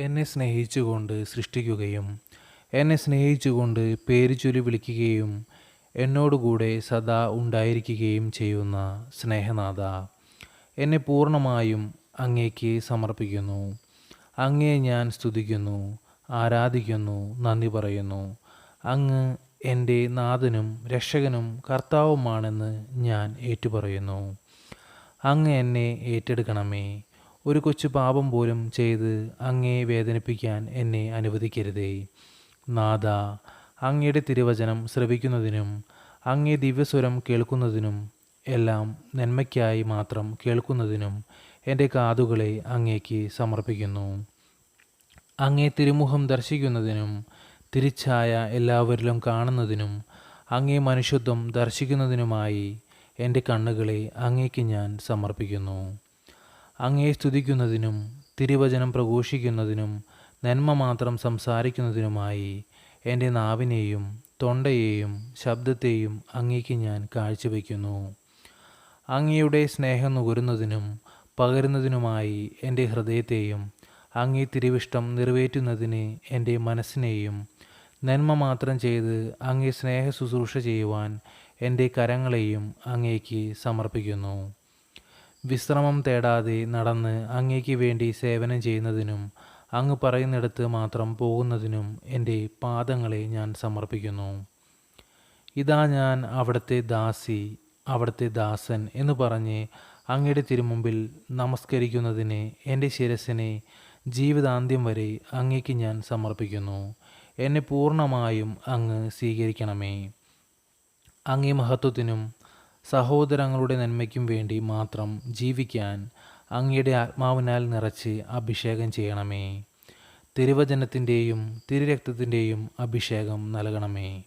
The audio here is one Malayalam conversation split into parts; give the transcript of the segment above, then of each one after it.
എന്നെ സ്നേഹിച്ചുകൊണ്ട് സൃഷ്ടിക്കുകയും എന്നെ സ്നേഹിച്ചുകൊണ്ട് പേര് ചൊല്ലി വിളിക്കുകയും എന്നോടുകൂടെ സദാ ഉണ്ടായിരിക്കുകയും ചെയ്യുന്ന സ്നേഹനാഥ എന്നെ പൂർണമായും അങ്ങേക്ക് സമർപ്പിക്കുന്നു. അങ്ങേ ഞാൻ സ്തുതിക്കുന്നു ആരാധിക്കുന്നു നന്ദി പറയുന്നു. അങ്ങ് എന്റെ നാഥനും രക്ഷകനും കർത്താവുമാണെന്ന് ഞാൻ ഏറ്റുപറയുന്നു. അങ്ങ് എന്നെ ഏറ്റെടുക്കണമേ. ഒരു കൊച്ചു പാപം പോലും ചെയ്ത് അങ്ങേ വേദനിപ്പിക്കാൻ എന്നെ അനുവദിക്കരുതേ. നാഥ അങ്ങയുടെ തിരുവചനം ശ്രവിക്കുന്നതിനും അങ്ങേ ദിവ്യസ്വരം കേൾക്കുന്നതിനും എല്ലാം നന്മയ്ക്കായി മാത്രം കേൾക്കുന്നതിനും എന്റെ കാതുകളെ അങ്ങേക്ക് സമർപ്പിക്കുന്നു. അങ്ങേ തിരുമുഖം ദർശിക്കുന്നതിനും തിരിച്ചായ എല്ലാവരിലും കാണുന്നതിനും അങ്ങേ മനുഷ്യത്വം ദർശിക്കുന്നതിനുമായി എന്റെ കണ്ണുകളെ അങ്ങേക്ക് ഞാൻ സമർപ്പിക്കുന്നു. അങ്ങേ സ്തുതിക്കുന്നതിനും തിരുവചനം പ്രഘോഷിക്കുന്നതിനും നന്മ മാത്രം സംസാരിക്കുന്നതിനുമായി എന്റെ നാവിനെയും തൊണ്ടയെയും ശബ്ദത്തെയും അങ്ങേക്ക് ഞാൻ കാഴ്ചവെക്കുന്നു അങ്ങയുടെ സ്നേഹം നുകരുന്നതിനും പകരുന്നതിനുമായി എന്റെ ഹൃദയത്തെയും അങ്ങേ തിരുവിഷ്ടം നിറവേറ്റുന്നതിന് എന്റെ മനസ്സിനെയും നന്മ മാത്രം ചെയ്ത് അങ്ങേ സ്നേഹ ശുശ്രൂഷ ചെയ്യുവാൻ എന്റെ കരങ്ങളെയും അങ്ങേക്ക് സമർപ്പിക്കുന്നു. വിശ്രമം തേടാതെ നടന്ന് അങ്ങേക്ക് വേണ്ടി സേവനം ചെയ്യുന്നതിനും അങ്ങ് പറയുന്നിടത്ത് മാത്രം പോകുന്നതിനും എന്റെ പാദങ്ങളെ ഞാൻ സമർപ്പിക്കുന്നു. ഇതാ ഞാൻ അവിടുത്തെ ദാസി അവിടുത്തെ ദാസൻ എന്ന് പറഞ്ഞ് അങ്ങയുടെ തിരുമുമ്പിൽ നമസ്കരിക്കുന്നതിന് എന്റെ ശിരസിനെ ജീവിതാന്ത്യം വരെ അങ്ങേക്ക് ഞാൻ സമർപ്പിക്കുന്നു. എന്നെ പൂർണമായും അങ്ങ് സ്വീകരിക്കണമേ. അങ്ങേ മഹത്വത്തിനും സഹോദരങ്ങളുടെ നന്മയ്ക്കും വേണ്ടി മാത്രം ജീവിക്കാൻ അങ്ങയുടെ ആത്മാവിനാൽ നിറച്ച് അഭിഷേകം ചെയ്യണമേ. തിരുവചനത്തിന്റെയും തിരുരക്തത്തിന്റെയും അഭിഷേകം നൽകണമേ.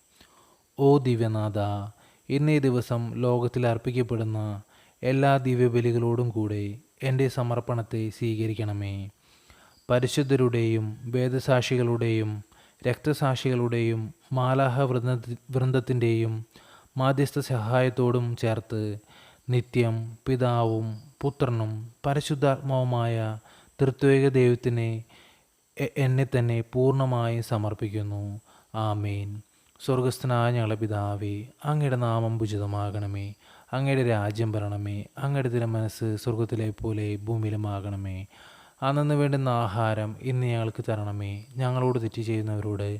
ഓ ദിവ്യനാഥ ഇന്നേ ദിവസം ലോകത്തിൽ അർപ്പിക്കപ്പെടുന്ന എല്ലാ ദിവ്യബലികളോടും കൂടെ എന്റെ സമർപ്പണത്തെ സ്വീകരിക്കണമേ. പരിശുദ്ധരുടെയും വേദസാക്ഷികളുടെയും രക്തസാക്ഷികളുടെയും മാലാഹ വൃന്ദ വൃന്ദത്തിന്റെയും മാധ്യസ്ഥ സഹായത്തോടും ചേർത്ത് നിത്യം പിതാവും പുത്രനും പരിശുദ്ധാത്മാവുമായ തൃത്വേക ദൈവത്തിനെ എന്നെ തന്നെ പൂർണമായി സമർപ്പിക്കുന്നു. ആമേൻ. സ്വർഗസ്ഥനായ ഞങ്ങളുടെ പിതാവേ അങ്ങയുടെ നാമം ഭുജിതമാകണമേ അങ്ങയുടെ രാജ്യം വരണമേ. അങ്ങയുടെ തിരുമനസ് സ്വർഗത്തിലെ പോലെ ഭൂമിയിലുമാകണമേ. അന്നു വേണ്ടുന്ന ആഹാരം ഇന്ന് ഞങ്ങൾക്ക് തരണമേ. ഞങ്ങളോട് തെറ്റ് ചെയ്യുന്നവരോട്